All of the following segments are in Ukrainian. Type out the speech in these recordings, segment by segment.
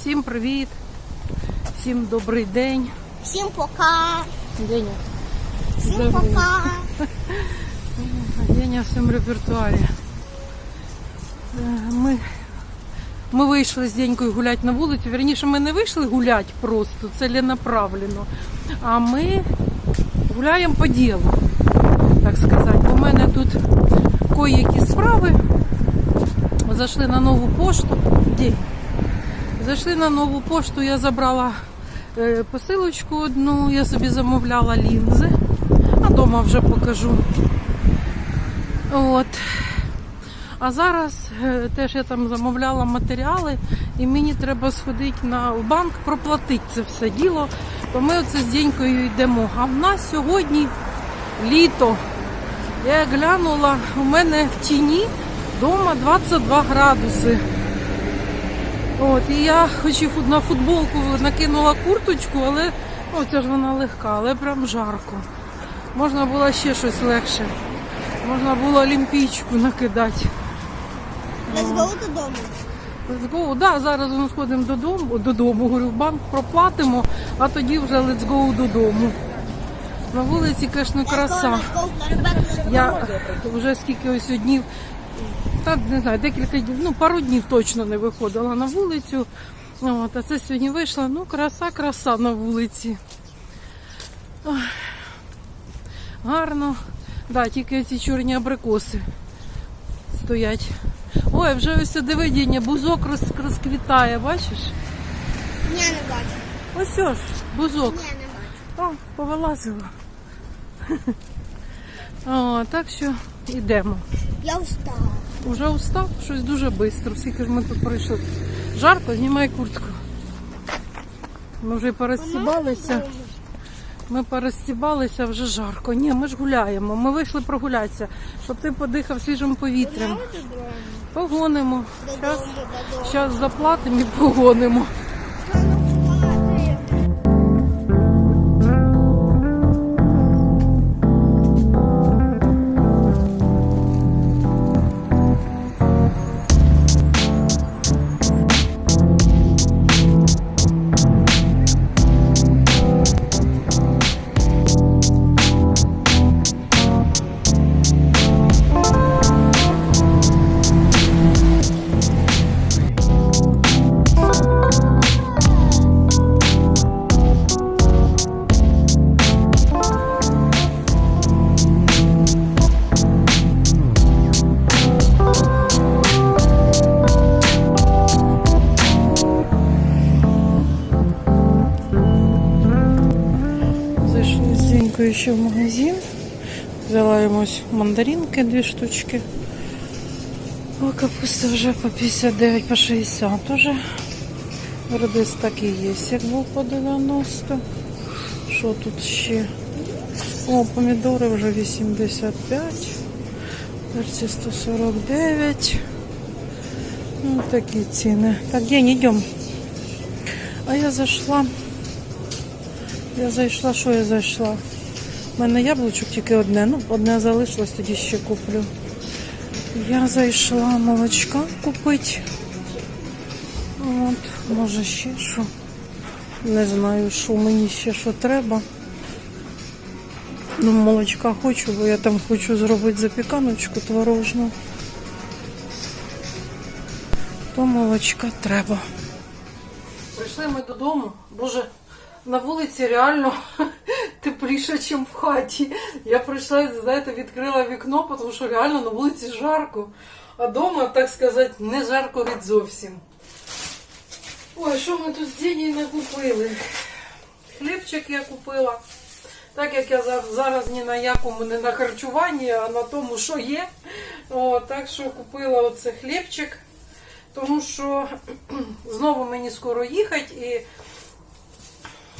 Всім привіт, всім добрий день. Всім пока. Деня. Всім Добрий. пока. Деня в цьому репертуарі. Е, Ми, ми вийшли з Денькою гуляти на вулицю. Вірніше, ми не вийшли гуляти просто, це направлено. А ми гуляємо по ділу, так сказати. У мене тут кої-які справи. Зайшли на нову пошту. День. Зайшли на нову пошту, я забрала е, посилочку одну, я собі замовляла лінзи, а вдома вже покажу. От. А зараз е, теж я там замовляла матеріали, і мені треба сходити на банк, проплатити це все діло. То ми оце з Дінькою йдемо. А в нас сьогодні літо. Я глянула, у мене в тіні вдома 22 градуси. От, і я хоч і на футболку накинула курточку, але ну, це ж вона легка, але прям жарко. Можна було ще щось легше. Можна було олімпійчику накидати. Let's go додому. Let's go. Да, зараз ми сходимо додому, додому, говорю, в банк проплатимо, а тоді вже let's go додому. На вулиці, звісно, краса. Я вже скільки ось днів, так не знаю, декілька днів, ну пару днів точно не виходила на вулицю. От, а це сьогодні вийшла, ну краса, краса на вулиці. Ой, гарно. Да, тільки ці чорні абрикоси стоять. Ой, вже ось диви, Діня, бузок роз- розквітає, бачиш? Ні, не бачу. Ось ось, бузок. Ні, не бачу. О, повилазила. О, так що йдемо. Я устала. Уже устав, щось дуже швидко. Скільки ж ми тут пройшли. Жарко, знімай куртку. Ми вже перестібалися. Ми перестібалися, вже жарко. Ні, ми ж гуляємо. Ми вийшли прогулятися, щоб ти подихав свіжим повітрям. Погонимо. Зараз заплатимо і погонимо. Мандаринки, дві штучки. О, капуста вже по 59, по 60 уже. Редис так і є, як був по 90. Що тут ще? О, помідори вже 85. Перці 149. Ну, такі ціни. Так, день, йдемо. А я зайшла. Я зайшла, що я зайшла? У мене яблучок тільки одне, ну одне залишилось, тоді ще куплю. Я зайшла молочка купити. От, може ще що. Не знаю, що мені ще що треба. Ну, молочка хочу, бо я там хочу зробити запіканочку творожну. То молочка треба. Прийшли ми додому. Боже, на вулиці реально тепліше, ніж в хаті. Я прийшла, знаєте, відкрила вікно, тому що реально на вулиці жарко. А вдома, так сказати, не жарко від зовсім. Ой, що ми тут з Дінею не купили? Хлібчик я купила. Так як я зараз ні на якому не на харчуванні, а на тому, що є. О, так що купила оце хлібчик, тому що знову мені скоро їхати і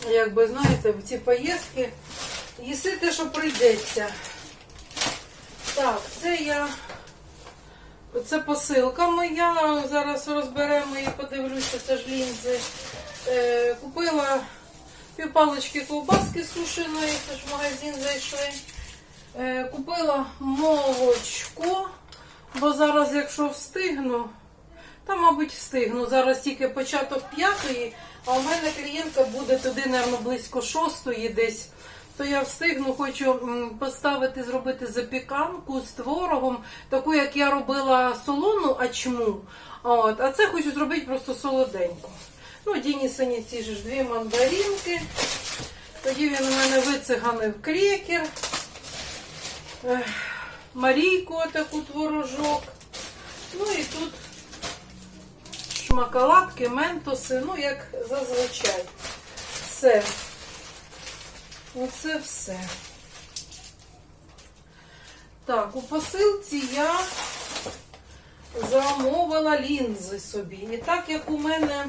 якби знаєте, в ці поїздки їси те, що прийдеться. Так, це я. Це посилка моя. Зараз розберемо і подивлюся, це ж лінзи. Е, купила півпалочки ковбаски сушеної, це ж в магазин зайшли. Е, купила молочко, бо зараз, якщо встигну, Та, мабуть, встигну. Зараз тільки початок п'ятої, а у мене клієнтка буде туди, мабуть, близько шостої десь. То я встигну, хочу поставити, зробити запіканку з творогом, таку, як я робила солону ачму. От, а це хочу зробити просто солоденько. Ну, Дінісані ці ж дві мандаринки. Тоді він у мене вициганив крекер. Марійку таку творожок. Ну і тут шмаколадки, ментоси, ну як зазвичай. Все. Оце все. Так, у посилці я замовила лінзи собі. І так як у мене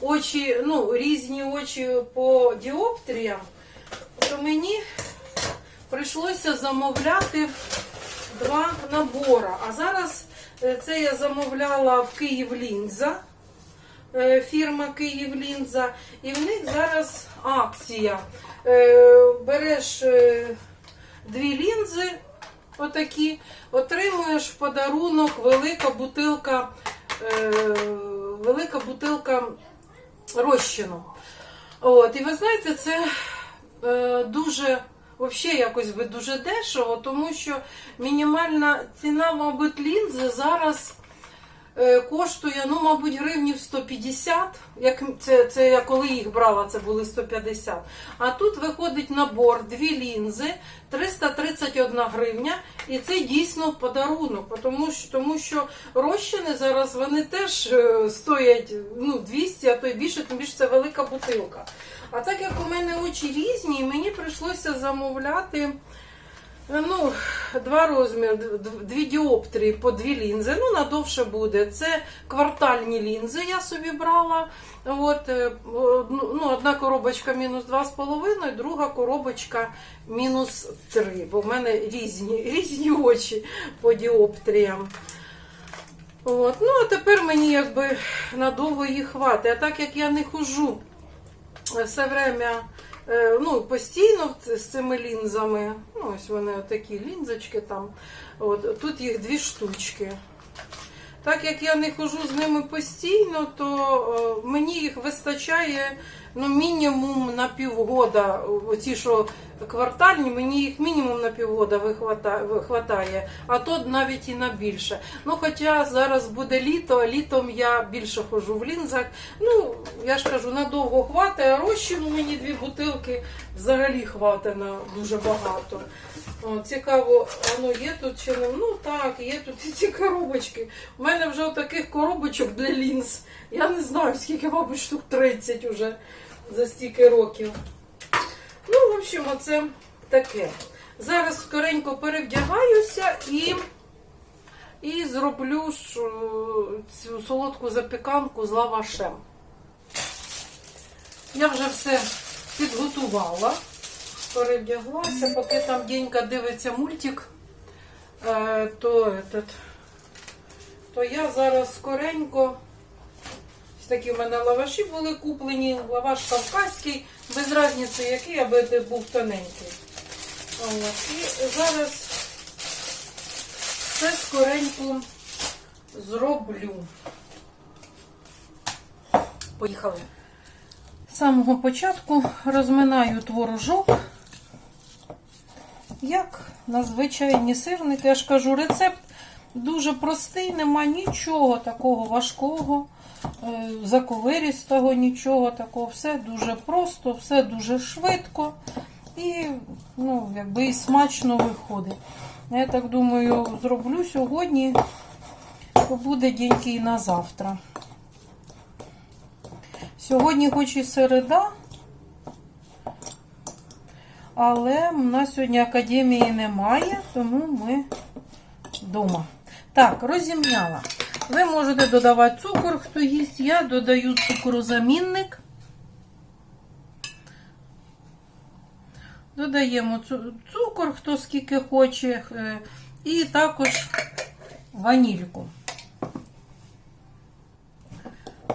очі, ну, різні очі по діоптріям, то мені прийшлося замовляти два набори. А зараз це я замовляла в Київ Лінза, е, фірма Київ Лінза, і в них зараз акція. Е, Береш е, дві лінзи, отакі, отримуєш в подарунок велика бутилка, е, велика бутилка розчину. От, і ви знаєте, це е, дуже, взагалі якось би дуже дешево, тому що мінімальна ціна, мабуть, лінзи зараз коштує, ну, мабуть, гривнів 150. Як це, це я коли їх брала, це були 150. А тут виходить набор, дві лінзи, 331 гривня, і це дійсно подарунок, тому що, тому що розчини зараз вони теж е, стоять ну, 200, а то й більше, тим більше це велика бутилка. А так як у мене очі різні, мені прийшлося замовляти. Ну, два розміри, дві діоптрії по дві лінзи. Ну, надовше буде. Це квартальні лінзи я собі брала. От, е, ну, одна коробочка мінус 2,5, друга коробочка мінус 3. Бо в мене різні, різні очі по діоптріям. От. Ну, а тепер мені якби надовго їх хватить. А так як я не хожу все время е, ну, постійно з цими лінзами. Ну, ось вони такі лінзочки там. От, тут їх дві штучки. Так як я не хожу з ними постійно, то е, мені їх вистачає ну, мінімум на півгода. Оці, що квартальні, мені їх мінімум на півгода вихвата- вихватає, а то навіть і на більше. Ну, хоча зараз буде літо, а літом я більше хожу в лінзах. Ну, я ж кажу, надовго хватає, а розчину мені дві бутилки взагалі хватає на дуже багато. О, цікаво, воно є тут чи не? Ну так, є тут і ці коробочки. У мене вже таких коробочок для лінз. Я не знаю, скільки, мабуть, штук 30 уже за стільки років. Ну, в общем, оце таке. Зараз скоренько перевдягаюся і, і зроблю цю солодку запіканку з лавашем. Я вже все підготувала, перевдяглася, поки там Денька дивиться мультик, е, то, то я зараз скоренько. Такі в мене лаваші були куплені, лаваш кавказький, без різниці який, аби був тоненький. От. І зараз все скоренько зроблю. Поїхали. З самого початку розминаю творожок. Як на звичайні сирники, я ж кажу, рецепт дуже простий, нема нічого такого важкого, заковиристого, нічого такого. Все дуже просто, все дуже швидко і, ну, якби і смачно виходить. Я так думаю, зроблю сьогодні, то буде деньки і на завтра. Сьогодні хоч і середа, але в нас сьогодні академії немає, тому ми вдома. Так, розімняла. Ви можете додавати цукор, хто їсть. Я додаю цукрозамінник. Додаємо цукор, хто скільки хоче, е, і також ванільку.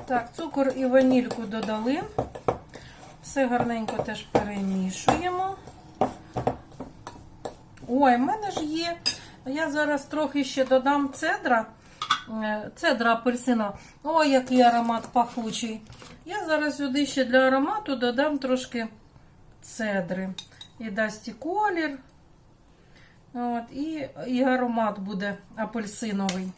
Так, цукор і ванільку додали. Все гарненько теж перемішуємо. Ой, в мене ж є. Я зараз трохи ще додам цедра. Е, цедра апельсина. Ой, який аромат пахучий. Я зараз сюди ще для аромату додам трошки цедри. І дасть і колір. От, і, і аромат буде апельсиновий.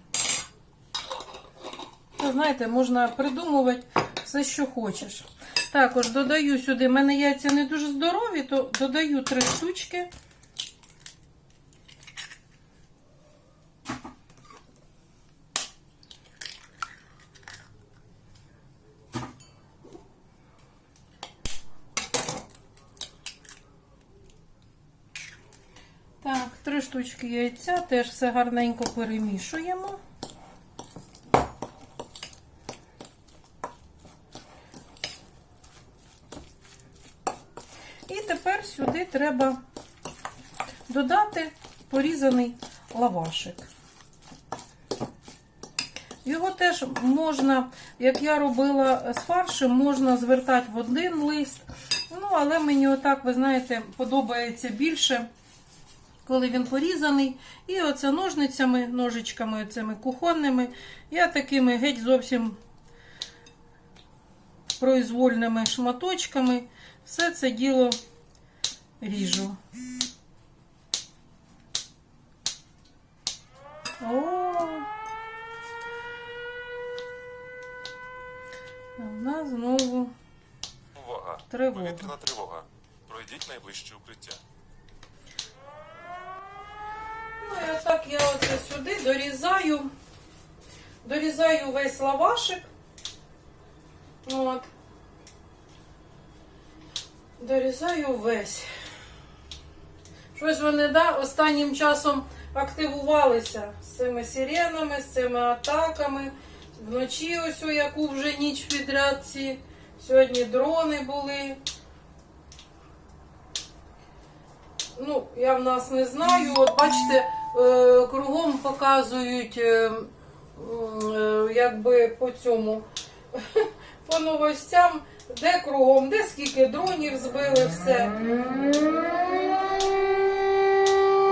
Ви знаєте, можна придумувати все, що хочеш. Також додаю сюди, в мене яйця не дуже здорові, то додаю три штучки. Так, три штучки яйця, теж все гарненько перемішуємо. І тепер сюди треба додати порізаний лавашик. Його теж можна, як я робила з фаршем, можна звертати в один лист. Ну, але мені отак, ви знаєте, подобається більше, коли він порізаний. І оце ножницями, ножичками цими кухонними, я такими геть зовсім произвольними шматочками все це діло ріжу. О! Нас знову Увага! Тривога. Повітряна тривога. Пройдіть найближче укриття. Ну і отак я оце сюди дорізаю, дорізаю весь лавашик. От. Дорізаю весь. Щось вони да, останнім часом активувалися з цими сиренами, з цими атаками. Вночі ось яку вже ніч підряд ці. Сьогодні дрони були. Ну, я в нас не знаю. От бачите, кругом показують, е, е, якби по цьому, по новостям, де кругом, де скільки дронів збили, все.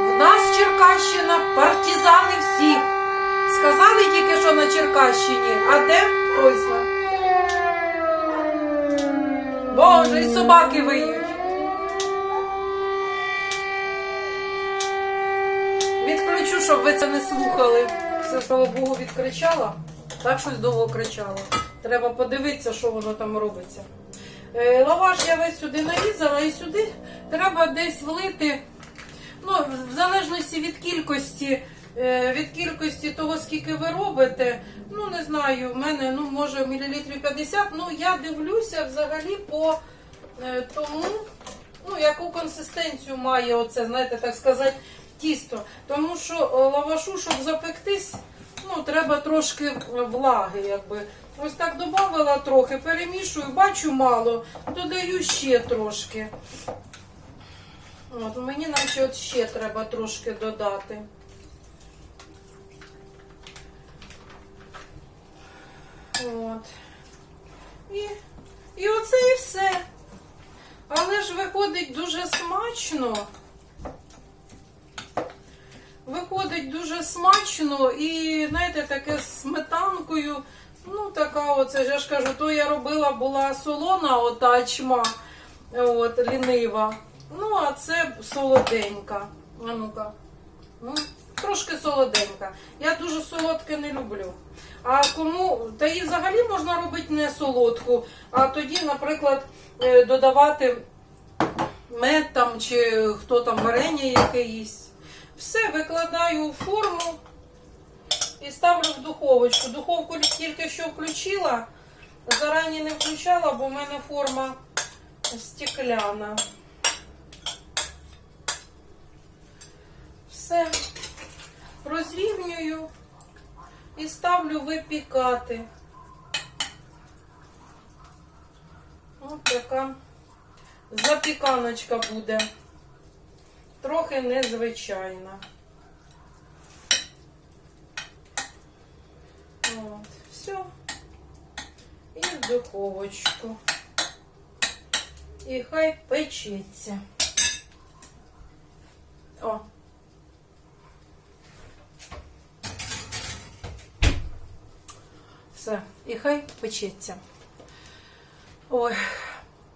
В нас Черкащина, партизани всі. Сказали тільки, що на Черкащині, а де хтось. Боже, і собаки виють. Щоб ви це не слухали. Все, слава Богу, відкричала. Так щось довго кричала. Треба подивитися, що воно там робиться. Е, лаваш я весь сюди нарізала і сюди треба десь влити. Ну, в залежності від кількості, е, від кількості того, скільки ви робите. Ну, не знаю, в мене ну, може мілілітрів 50. Ну, я дивлюся взагалі по е, тому, ну, яку консистенцію має оце, знаєте, так сказати, тісто. Тому що е, лавашу, щоб запектись, ну, треба трошки е, влаги, якби. Ось так додавала трохи, перемішую, бачу мало, додаю ще трошки. От, мені наче от ще треба трошки додати. От. І, і оце і все. Але ж виходить дуже смачно. Виходить дуже смачно і, знаєте, таке з сметанкою. Ну, така оце, я ж кажу, то я робила, була солона, ота чма, от, лінива. Ну, а це солоденька. А ну-ка. Ну, трошки солоденька. Я дуже солодке не люблю. А кому, та і взагалі можна робити не солодку, а тоді, наприклад, е, додавати мед там чи хто там варення яке їсть. Все викладаю у форму і ставлю в духовочку. Духовку тільки що включила, зарані не включала, бо в мене форма стекляна. Все розрівнюю і ставлю випікати. Ось така запіканочка буде. Трохи незвичайна. От, все. І в духовочку. І хай печеться. О. Все, і хай печеться. Ой,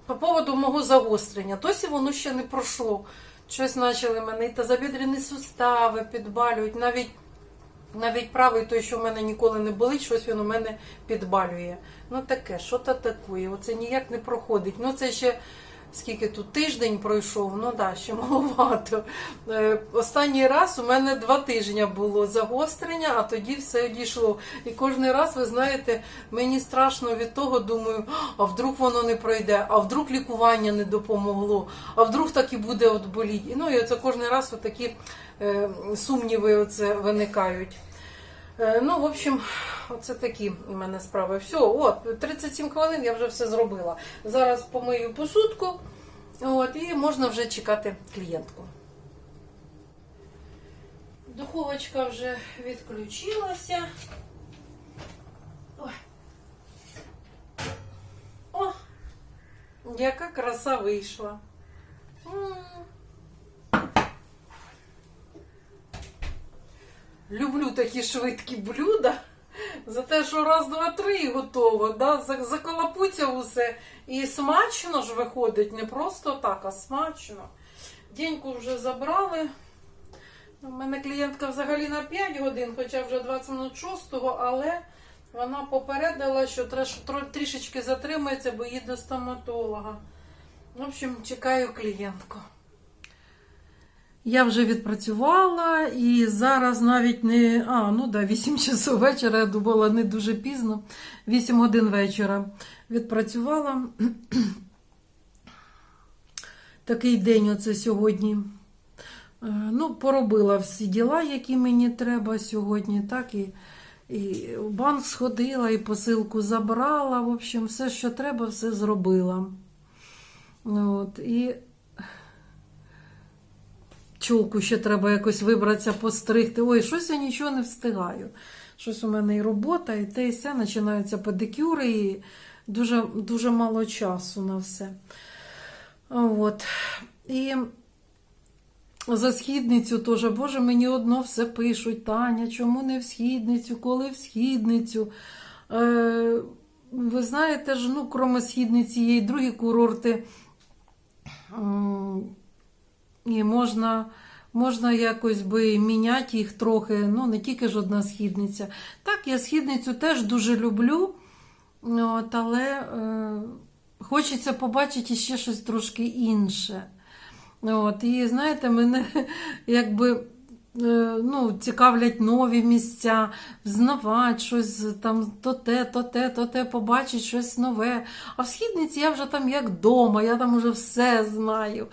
по поводу мого загострення. Досі воно ще не пройшло. Щось почали мене і тазобідрені сустави підбалюють. Навіть, навіть правий той, що в мене ніколи не болить, щось він у мене підбалює. Ну таке, що то таке. Оце ніяк не проходить. Ну це ще скільки тут тиждень пройшов, ну да, ще маловато. Е, Останній раз у мене два тижні було загострення, а тоді все дійшло. І кожен раз, ви знаєте, мені страшно від того, думаю, а вдруг воно не пройде, а вдруг лікування не допомогло, а вдруг так і буде от боліть. Ну і це кожен раз отакі е, сумніви оце виникають. Е, Ну, в общем, оце такі у мене справи. Все, от, 37 хвилин я вже все зробила. Зараз помию посудку, от, і можна вже чекати клієнтку. Духовочка вже відключилася. Ой. О, яка краса вийшла. М. Люблю такі швидкі блюда. За те, що раз, два, три і готово. Да? Заколопуться усе. І смачно ж виходить, не просто так, а смачно. Деньку вже забрали. У мене клієнтка взагалі на 5 годин, хоча вже 20 минут 6, але вона попередила, що трішечки затримається, бо їде до стоматолога. В общем, чекаю клієнтку. Я вже відпрацювала і зараз навіть не. А, ну да, 8 часов вечора, я думала, не дуже пізно. 8 годин вечора відпрацювала. Такий день оце сьогодні. Е, Ну, поробила всі діла, які мені треба сьогодні, так і, і в банк сходила, і посилку забрала. В общем, все, що треба, все зробила. От, і чолку ще треба якось вибратися, постригти. Ой, щось я нічого не встигаю. Щось у мене і робота, і те, і все, починаються педикюри, і дуже, дуже мало часу на все. От. І за східницю теж, Боже, мені одно все пишуть. Таня, чому не в східницю, коли в східницю? Е, ви знаєте ж, ну, крім східниці, є і другі курорти. І можна, можна якось би міняти їх трохи, ну не тільки ж одна східниця. Так, я східницю теж дуже люблю, от, але е, хочеться побачити ще щось трошки інше. От, і знаєте, мене якби ну, цікавлять нові місця, взнавати щось там, то те, то те, то те, побачити щось нове. А в східниці я вже там як вдома, я там вже все знаю.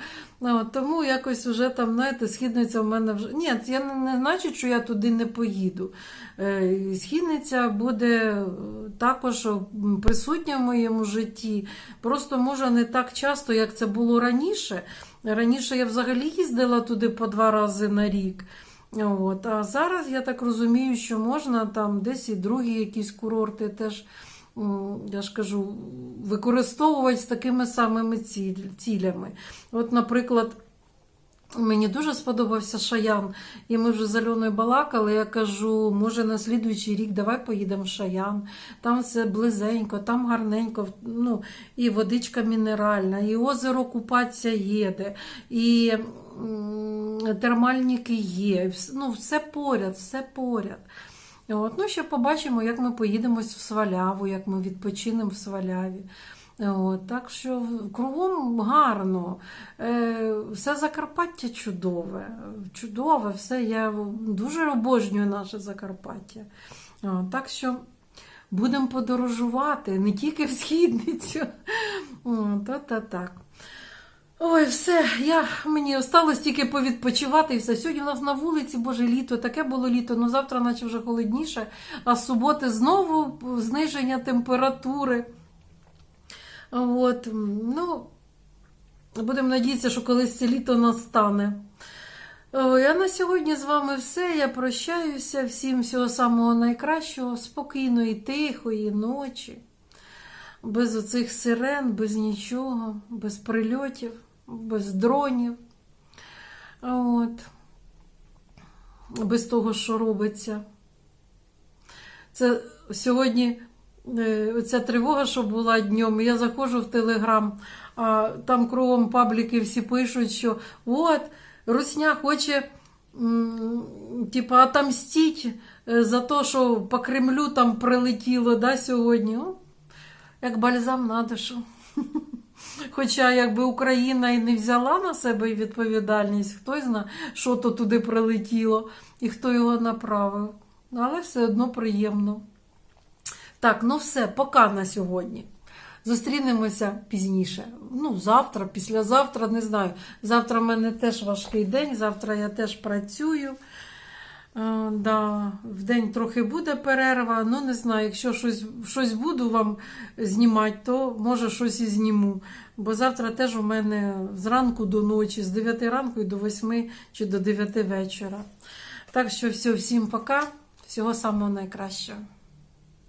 От, тому якось вже там, знаєте, східниця в мене вже. Ні, я не, не значить, що я туди не поїду. Е, Східниця буде е, також присутня в моєму житті. Просто може не так часто, як це було раніше. Раніше я взагалі їздила туди по два рази на рік. От. А зараз я так розумію, що можна там десь і другі якісь курорти теж, я ж кажу, використовувати з такими самими цілями. От, наприклад, Мені дуже сподобався Шаян, і ми вже з Альоною балакали. Я кажу, може на слідуючий рік давай поїдемо в Шаян. Там все близенько, там гарненько, ну, і водичка мінеральна, і озеро купатися їде, і термальники є. Ну, все поряд, все поряд. От, ну, ще побачимо, як ми поїдемо в Сваляву, як ми відпочинемо в Сваляві. От, так що кругом гарно. Е, все Закарпаття чудове. Чудове, все. Я дуже обожнюю наше Закарпаття. От, так що будемо подорожувати не тільки в східницю. От, от так. Ой, все, я, мені осталось тільки повідпочивати і все. Сьогодні у нас на вулиці, боже, літо, таке було літо, ну завтра, наче вже холодніше, а з суботи знову зниження температури. От, ну, будемо надіятися, що колись це літо настане. А на сьогодні з вами все. Я прощаюся. Всім всього самого найкращого, спокійної, тихої ночі, без оцих сирен, без нічого, без прильотів, без дронів. От. Без того, що робиться. Це сьогодні оця тривога, що була днем, я заходжу в Телеграм, а там кругом пабліки всі пишуть, що от, Русня хоче типа, отомстить е, за те, що по Кремлю там прилетіло да, сьогодні. О, як бальзам на душу. Хоча якби Україна і не взяла на себе відповідальність, хто знає, що то туди прилетіло і хто його направив. Але все одно приємно. Так, ну все, пока на сьогодні. Зустрінемося пізніше. Ну, завтра, післязавтра, не знаю. Завтра в мене теж важкий день, завтра я теж працюю. Е, да, в день трохи буде перерва. Ну, не знаю, якщо щось, щось буду вам знімати, то може щось і зніму. Бо завтра теж у мене зранку до ночі, з 9 ранку і до 8 чи до 9 вечора. Так що все, всім пока. Всього самого найкращого.